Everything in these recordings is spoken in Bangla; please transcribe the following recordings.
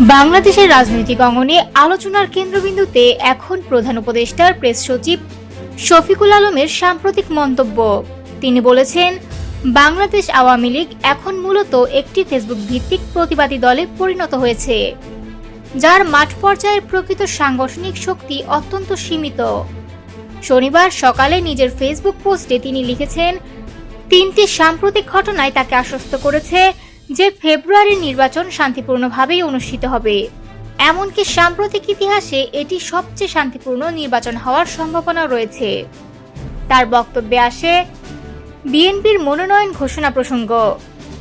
বাংলাদেশের রাজনৈতিক অঙ্গনে আলোচনার কেন্দ্রবিন্দুতে এখন প্রধান উপদেষ্টার প্রেস সচিব শফিকুল আলমের সাম্প্রতিক মন্তব্য। তিনি বলেছেন, বাংলাদেশ আওয়ামী লীগ এখন মূলত একটি ফেসবুক ভিত্তিক প্রতিবাদী দলে পরিণত হয়েছে, যার মাঠ পর্যায়ের প্রকৃত সাংগঠনিক শক্তি অত্যন্ত সীমিত। শনিবার সকালে নিজের ফেসবুক পোস্টে তিনি লিখেছেন, তিনটি সাম্প্রতিক ঘটনায় তাকে আশ্বস্ত করেছে যে ফেব্রুয়ারির নির্বাচন শান্তিপূর্ণভাবেই অনুষ্ঠিত হবে। এমনকি সাম্প্রতিক ইতিহাসে এটি সবচেয়ে শান্তিপূর্ণ নির্বাচন হওয়ার সম্ভাবনা রয়েছে। তার বক্তব্যে আসে, বিএনপির মনোনয়ন ঘোষণা প্রসঙ্গ।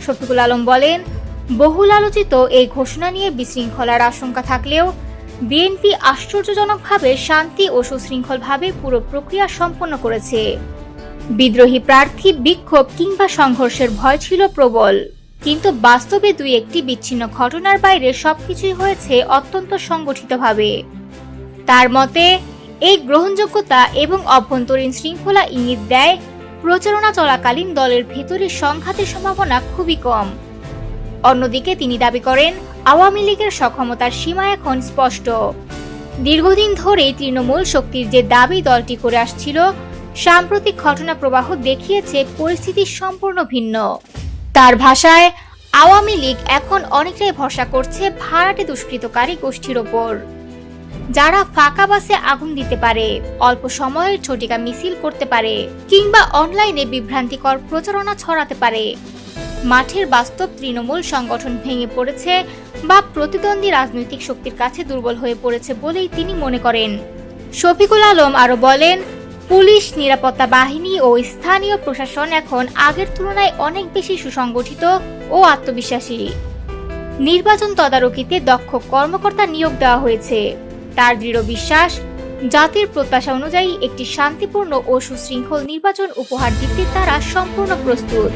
শফিকুল আলম বলেন, বহুল আলোচিত এই ঘোষণা নিয়ে বিশৃঙ্খলার আশঙ্কা থাকলেও বিএনপি আশ্চর্যজনকভাবে শান্তি ও সুশৃঙ্খলভাবে পুরো প্রক্রিয়া সম্পন্ন করেছে। বিদ্রোহী প্রার্থী বিক্ষোভ কিংবা সংঘর্ষের ভয় ছিল প্রবল। কিন্তু বাস্তবে দুই একটি বিচ্ছিন্ন ঘটনার বাইরে সবকিছুই হয়েছে অত্যন্ত সংগঠিতভাবে। তার মতে, এই গ্রহণযোগ্যতা এবং অভ্যন্তরীণ শৃঙ্খলা ইঙ্গিত দেয় প্রচারণা চলাকালীন দলের ভেতরে সংঘাতের সম্ভাবনা খুবই কম। অন্যদিকে তিনি দাবি করেন, আওয়ামী লীগের সক্ষমতার সীমা এখন স্পষ্ট। দীর্ঘদিন ধরেই তৃণমূল শক্তির যে দাবি দলটি করে আসছিল, সাম্প্রতিক ঘটনা প্রবাহ দেখিয়েছে পরিস্থিতি সম্পূর্ণ ভিন্ন। তার ভাষায়, আওয়ামী লীগ এখন অনেকটাই ভরসা করছে ভাড়াটে দুষ্কৃতকারী গোষ্ঠীর ওপর। যারা ফাঁকা বাসে আগুন দিতে পারে, অল্প সময়ের ছোটিকা মিছিল করতে পারে, কিংবা অনলাইনে বিভ্রান্তিকর প্রচারণা ছড়াতে পারে। মাঠের বাস্তব তৃণমূল সংগঠন ভেঙে পড়েছে বা প্রতিদ্বন্দ্বী রাজনৈতিক শক্তির কাছে দুর্বল হয়ে পড়েছে বলেই তিনি মনে করেন। শফিকুল আলম আরও বলেন পুলিশ, নিরাপত্তা বাহিনী ও স্থানীয় প্রশাসন এখন আগের তুলনায় অনেক বেশি সুসংগঠিত ও আত্মবিশ্বাসী। নির্বাচন তদারকিতে দক্ষ কর্মকর্তা নিয়োগ দেওয়া হয়েছে। তার দৃঢ় বিশ্বাস, জাতির প্রত্যাশা অনুযায়ী একটি শান্তিপূর্ণ ও সুশৃঙ্খল নির্বাচন উপহার দিতে তারা সম্পূর্ণ প্রস্তুত।